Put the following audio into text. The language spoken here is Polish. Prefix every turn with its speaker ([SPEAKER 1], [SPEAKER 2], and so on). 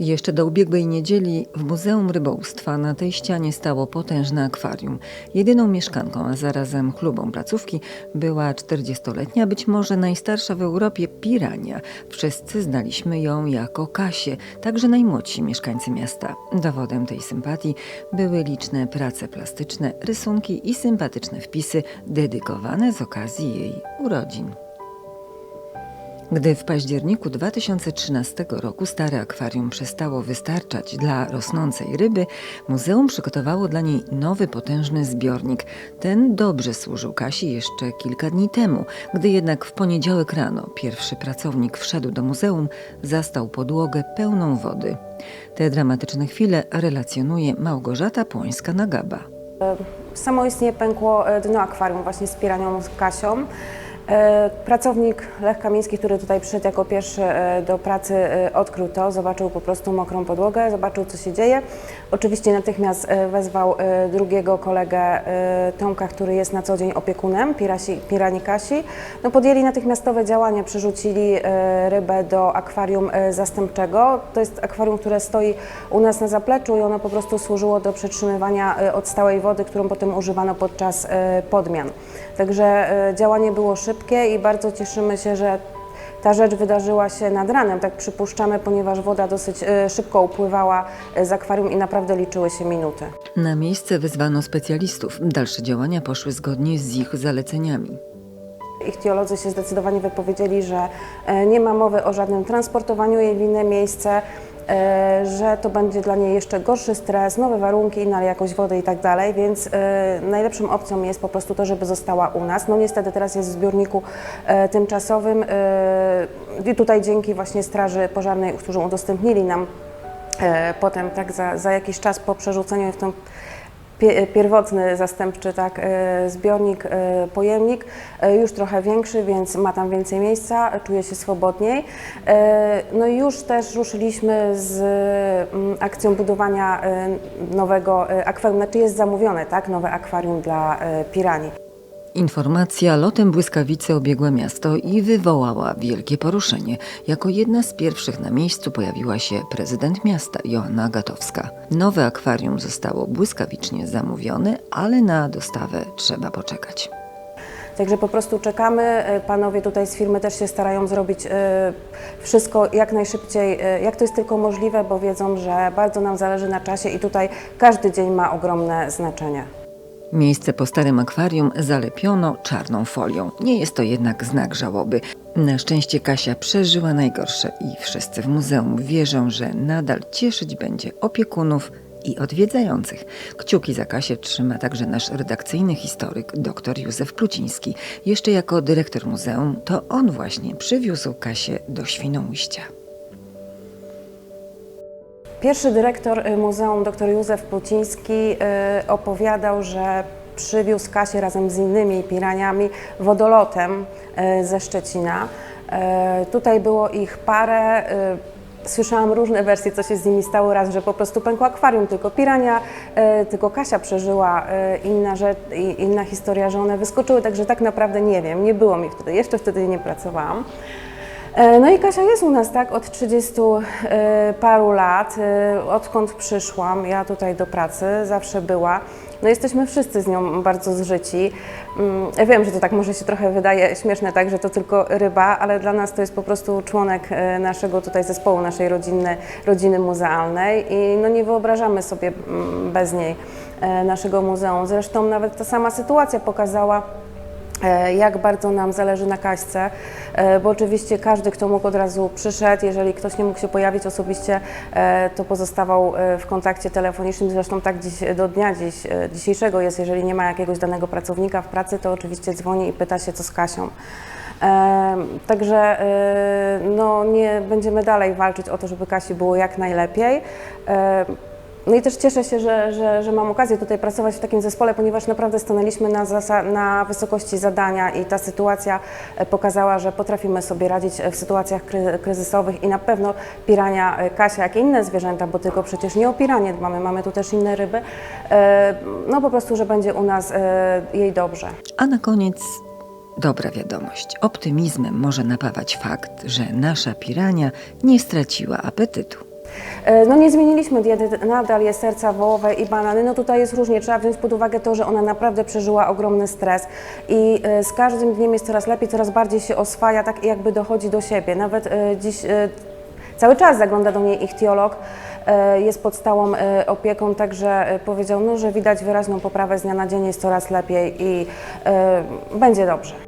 [SPEAKER 1] Jeszcze do ubiegłej niedzieli w Muzeum Rybołówstwa na tej ścianie stało potężne akwarium. Jedyną mieszkanką, a zarazem chlubą placówki była 40-letnia, być może najstarsza w Europie pirania. Wszyscy znaliśmy ją jako Kasię, także najmłodsi mieszkańcy miasta. Dowodem tej sympatii były liczne prace plastyczne, rysunki i sympatyczne wpisy dedykowane z okazji jej urodzin. Gdy w październiku 2013 roku stare akwarium przestało wystarczać dla rosnącej ryby, muzeum przygotowało dla niej nowy potężny zbiornik. Ten dobrze służył Kasi jeszcze kilka dni temu, gdy jednak w poniedziałek rano pierwszy pracownik wszedł do muzeum, zastał podłogę pełną wody. Te dramatyczne chwile relacjonuje Małgorzata Płońska-Nagaba.
[SPEAKER 2] Samoistnie pękło e, dno akwarium właśnie z piranią z Kasią. E, Pracownik Lech Kamiński, który tutaj przyszedł jako pierwszy e, do pracy, e, odkrył to, zobaczył po prostu mokrą podłogę, zobaczył co się dzieje. Oczywiście natychmiast wezwał drugiego kolegę Tomka, który jest na co dzień opiekunem pirasi, pirani Kasi. No, podjęli natychmiastowe działania, przerzucili rybę do akwarium zastępczego. To jest akwarium, które stoi u nas na zapleczu i ono po prostu służyło do przetrzymywania odstałej wody, którą potem używano podczas podmian. Także działanie było szybkie i bardzo cieszymy się, że ta rzecz wydarzyła się nad ranem, tak przypuszczamy, ponieważ woda dosyć e, szybko upływała e, z akwarium i naprawdę liczyły się minuty.
[SPEAKER 1] Na miejsce wezwano specjalistów. Dalsze działania poszły zgodnie z ich zaleceniami.
[SPEAKER 2] Ichtiolodzy się zdecydowanie wypowiedzieli, że e, nie ma mowy o żadnym transportowaniu jej w inne miejsce, że to będzie dla niej jeszcze gorszy stres, nowe warunki, inna jakość wody i tak dalej, więc e, najlepszą opcją jest po prostu to, żeby została u nas. No niestety teraz jest w zbiorniku e, tymczasowym e, i tutaj dzięki właśnie Straży Pożarnej, którzy udostępnili nam e, potem tak za, za jakiś czas po przerzuceniu w tą pierwotny zastępczy tak, e, zbiornik, e, pojemnik, e, już trochę większy, więc ma tam więcej miejsca, czuje się swobodniej. No i już też ruszyliśmy z mm, akcją budowania nowego akwarium, znaczy jest zamówione, tak, nowe akwarium dla piranii.
[SPEAKER 1] Informacja lotem błyskawicy obiegła miasto i wywołała wielkie poruszenie. Jako jedna z pierwszych na miejscu pojawiła się prezydent miasta Joanna Gatowska. Nowe akwarium zostało błyskawicznie zamówione, ale na dostawę trzeba poczekać.
[SPEAKER 2] Także po prostu czekamy. E, Panowie tutaj z firmy też się starają zrobić e, wszystko jak najszybciej, e, jak to jest tylko możliwe, bo wiedzą, że bardzo nam zależy na czasie i tutaj każdy dzień ma ogromne znaczenie.
[SPEAKER 1] Miejsce po starym akwarium zalepiono czarną folią. Nie jest to jednak znak żałoby. Na szczęście Kasia przeżyła najgorsze i wszyscy w muzeum wierzą, że nadal cieszyć będzie opiekunów i odwiedzających. Kciuki za Kasię trzyma także nasz redakcyjny historyk dr Józef Pluciński. Jeszcze jako dyrektor muzeum to on właśnie przywiózł Kasię do Świnoujścia.
[SPEAKER 2] Pierwszy dyrektor y, muzeum, dr Józef Pluciński, y, opowiadał, że przywiózł Kasię razem z innymi piraniami wodolotem y, ze Szczecina. Tutaj było ich parę. Słyszałam różne wersje, co się z nimi stało. Raz, że po prostu pękło akwarium, tylko pirania, tylko Kasia przeżyła. Inna, rzecz, inna historia, że one wyskoczyły, także tak naprawdę nie wiem. Nie było mi wtedy, jeszcze wtedy nie pracowałam. E, No i Kasia jest u nas tak od 30 e, paru lat, e, odkąd przyszłam ja tutaj do pracy, zawsze była. No jesteśmy wszyscy z nią bardzo zżyci. Mm, Ja wiem, że to tak może się trochę wydaje śmieszne, tak, że to tylko ryba, ale dla nas to jest po prostu członek naszego tutaj zespołu, naszej rodziny, rodziny muzealnej i no nie wyobrażamy sobie mm, bez niej naszego muzeum. Zresztą nawet ta sama sytuacja pokazała, jak bardzo nam zależy na Kaśce, e, bo oczywiście każdy, kto mógł od razu przyszedł, jeżeli ktoś nie mógł się pojawić osobiście, e, to pozostawał e, w kontakcie telefonicznym, zresztą tak dziś, do dnia dziś, e, dzisiejszego jest, jeżeli nie ma jakiegoś danego pracownika w pracy, to oczywiście dzwoni i pyta się, co z Kasią. E, Także e, no, nie będziemy dalej walczyć o to, żeby Kasi było jak najlepiej. No i też cieszę się, że, że, że mam okazję tutaj pracować w takim zespole, ponieważ naprawdę stanęliśmy na, na wysokości zadania i ta sytuacja e, pokazała, że potrafimy sobie radzić e, w sytuacjach kry, kryzysowych i na pewno pirania e, Kasia, jak i inne zwierzęta, bo tylko przecież nie o piranie dbamy, mamy tu też inne ryby, no po prostu, że będzie u nas jej dobrze.
[SPEAKER 1] A na koniec dobra wiadomość. Optymizmem może napawać fakt, że nasza pirania nie straciła apetytu.
[SPEAKER 2] E, No nie zmieniliśmy diety, nadal jest serca wołowe i banany. No tutaj jest różnie, trzeba wziąć pod uwagę to, że ona naprawdę przeżyła ogromny stres i e, z każdym dniem jest coraz lepiej, coraz bardziej się oswaja, tak jakby dochodzi do siebie. Nawet e, dziś cały czas zagląda do niej ichtiolog, jest pod stałą opieką, także powiedział, no, że widać wyraźną poprawę z dnia na dzień, jest coraz lepiej i będzie dobrze.